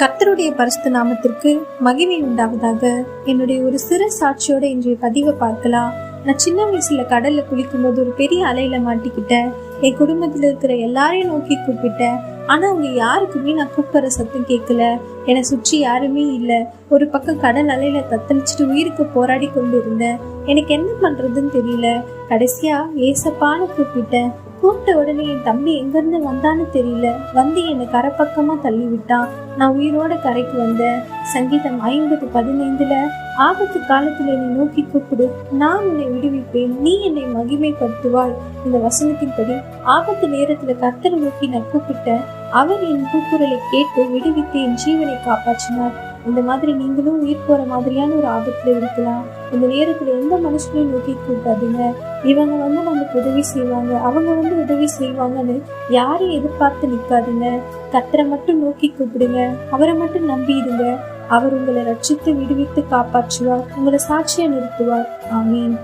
கர்த்தருடைய பரிசுத்த நாமத்திற்கு மகிமை உண்டாவதாக. என்னுடைய ஒரு சிறு சாட்சியோட இன்றைய பதிவை பார்க்கலாம். நான் சின்ன வயசுல கடல்ல குளிக்கும்போது ஒரு பெரிய அலையில மாட்டிக்கிட்டேன் என் குடும்பத்துல இருக்கிற எல்லாரையும் நோக்கி கூப்பிட்டேன். ஆனா அவங்க யாருக்குமே நான் கூப்பிடுற சத்தம் கேட்கல. என்னை சுற்றி யாருமே இல்லை. ஒரு பக்கம் கடல் அலையில தத்தளிச்சுட்டு உயிருக்கு போராடி கொண்டு இருந்தேன் எனக்கு என்ன பண்றதுன்னு தெரியல. கடைசியா ஏசப்பான்னு கூப்பிட்டேன். கூப்பிட்ட உடனே என் தம்பி எங்கிருந்து வந்தான்னு தெரியல. வந்து என்னை கரைப்பக்கமா தள்ளி விட்டான் நான் உயிரோட கரைக்கு வந்தேன். சங்கீதம் ஐம்பது பதினைந்துல ஆபத்து காலத்துல என்னை நோக்கி கூப்பிடு. நான் உன்னை விடுவிப்பேன். நீ என்னை மகிமைப்படுத்துவாய். இந்த வசனத்தின்படி ஆபத்து நேரத்துல கர்த்தரை நோக்கி நான் கூப்பிட்டேன். அவர் என் கூக்குரலை கேட்டு விடுவித்து என் ஜீவனை காப்பாற்றினார். இந்த மாதிரி நீங்களும் உயிர் போற மாதிரியான ஒரு ஆபத்துல இருக்கலாம். இந்த நேரத்துல எந்த மனுஷனையும் நோக்கி கூப்பிடாதீங்க இவங்க வந்து நமக்கு உதவி செய்வாங்க. அவங்க வந்து உதவி செய்வாங்கன்னு யாரையும் எதிர்பார்த்து நிக்காதீங்க. கத்தரை மட்டும் நோக்கி கூப்பிடுங்க. அவரை மட்டும் நம்பிடுங்க. அவர் உங்களை ரட்சித்து விடுவித்து காப்பாற்றுவார். உங்களை சாட்சியா நிறுத்துவார். ஆமீன்.